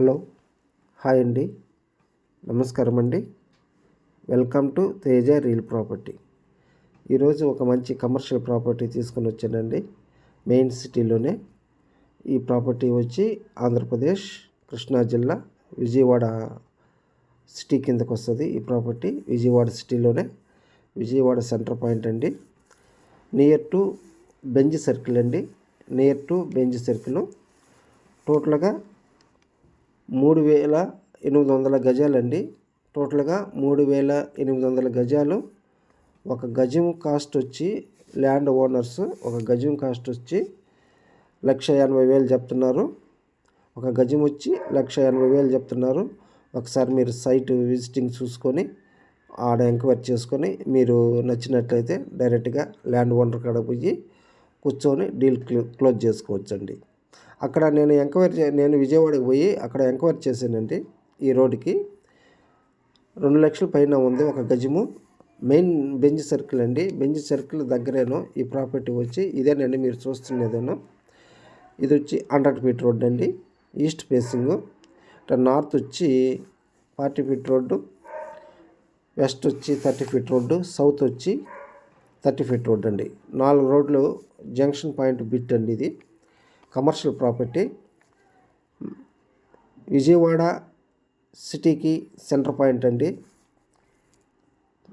Hello hi అండి. నమస్కారం అండి. Welcome to Teja real property. ఈరోజు ఒక మంచి కమర్షియల్ ప్రాపర్టీ తీసుకొని వచ్చానండి. మెయిన్ సిటీలోనే. ఈ ప్రాపర్టీ వచ్చి ఆంధ్రప్రదేశ్ కృష్ణా జిల్లా విజయవాడ సిటీ కిందకు వస్తుంది ఈ ప్రాపర్టీ. విజయవాడ సిటీలోనే. విజయవాడ సెంటర్ పాయింట్ అండి. నియర్ టు బెంజ్ సర్కిల్ అండి. Near to Benz circle. టోటల్గా మూడు వేల ఎనిమిది వందల గజాలండి. టోటల్గా మూడు వేల ఎనిమిది వందల గజాలు. ఒక గజం కాస్ట్ వచ్చి ల్యాండ్ ఓనర్స్ ఒక గజం కాస్ట్ వచ్చి లక్ష ఎనభై వేలు చెప్తున్నారు. ఒక గజం వచ్చి లక్ష ఎనభై వేలు చెప్తున్నారు. ఒకసారి మీరు సైట్ విజిటింగ్ చూసుకొని ఆడ ఎంక్వైరీ చేసుకొని మీరు నచ్చినట్లయితే డైరెక్ట్గా ల్యాండ్ ఓనర్ కాడ పోయి కూర్చొని డీల్ క్లోజ్ చేసుకోవచ్చండి. అక్కడ నేను ఎంక్వైరీ నేను విజయవాడకి పోయి అక్కడ ఎంక్వైరీ చేశానండి ఈ రోడ్డుకి. రెండు లక్షల పైన ఉంది ఒక గజము. మెయిన్ బెంజ్ సర్కిల్ అండి. బెంజ్ సర్కిల్ దగ్గరేను ఈ ప్రాపర్టీ వచ్చి ఇదేనండి మీరు చూస్తున్నదేను ఇది వచ్చి హండ్రెడ్ ఫీట్ రోడ్ అండి. East facing. నార్త్ వచ్చి ఫార్టీ ఫీట్ రోడ్డు. వెస్ట్ వచ్చి థర్టీ ఫీట్ రోడ్డు. సౌత్ వచ్చి థర్టీ ఫీట్ రోడ్ అండి. నాలుగు రోడ్లు జంక్షన్ పాయింట్ బిట్ అండి ఇది. Commercial property. విజయవాడ సిటీకి సెంటర్ పాయింట్ అండి.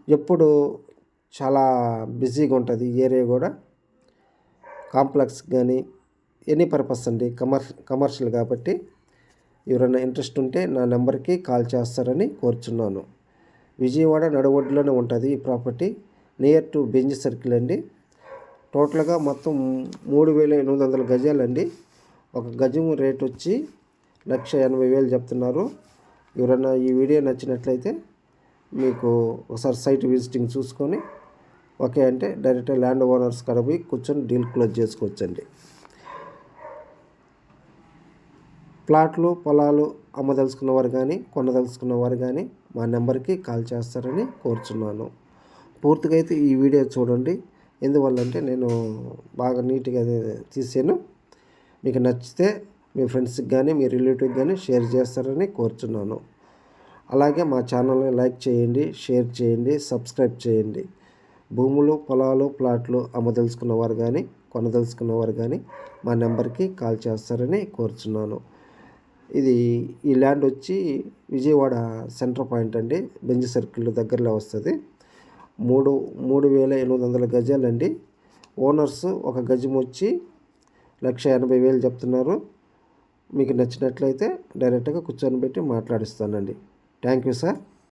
ఎప్పుడు చాలా బిజీగా ఉంటుంది ఏరియా కూడా. కాంప్లెక్స్ కానీ ఎనీ పర్పస్ అండి కమర్ కమర్షియల్ కాబట్టి. ఎవరైనా ఇంట్రెస్ట్ ఉంటే నా నెంబర్కి కాల్ చేస్తారని కోరుచున్నాను. విజయవాడ నడవడ్లోనే ఉంటుంది ఈ property. Near to Benz circle అండి. టోటల్గా మొత్తం మూడు వేల ఎనిమిది వందల గజాలండి. ఒక గజం రేట్ వచ్చి లక్ష ఎనభై వేలు చెప్తున్నారు. ఎవరైనా ఈ వీడియో నచ్చినట్లయితే మీకు ఒకసారి సైట్ విజిటింగ్ చూసుకొని ఓకే అంటే డైరెక్ట్ ల్యాండ్ ఓనర్స్ కాడ పోయి కూర్చొని డీల్ క్లోజ్ చేసుకోవచ్చండి. ప్లాట్లు పొలాలు అమ్మదలుచుకున్నవారు కానీ కొనదలుచుకున్నవారు కానీ మా నెంబర్కి కాల్ చేస్తారని కోరుచున్నాను. పూర్తిగా అయితే ఈ వీడియో చూడండి. ఎందువల్లంటే నేను బాగా నీట్గా తీసాను. మీకు నచ్చితే మీ ఫ్రెండ్స్కి కానీ మీ రిలేటివ్కి కానీ షేర్ చేస్తారని కోరుచున్నాను. అలాగే మా ఛానల్ని లైక్ చేయండి షేర్ చేయండి సబ్స్క్రైబ్ చేయండి. భూములు పొలాలు ప్లాట్లు అమ్మదలుచుకున్నవారు కానీ కొనదలుచుకున్నవారు కానీ మా నెంబర్కి కాల్ చేస్తారని కోరుచున్నాను. ఇది ఈ ల్యాండ్ వచ్చి విజయవాడ సెంటర్ పాయింట్ అండి. బెంజ్ సర్కిల్ దగ్గరలో వస్తుంది. మూడు మూడు వేల ఎనిమిది వందల గజాలండి. ఓనర్స్ ఒక గజం వచ్చి లక్ష ఎనభై వేలు చెప్తున్నారు. మీకు నచ్చినట్లయితే డైరెక్ట్గా కూర్చొని పెట్టి మాట్లాడిస్తానండి. Thank you sir.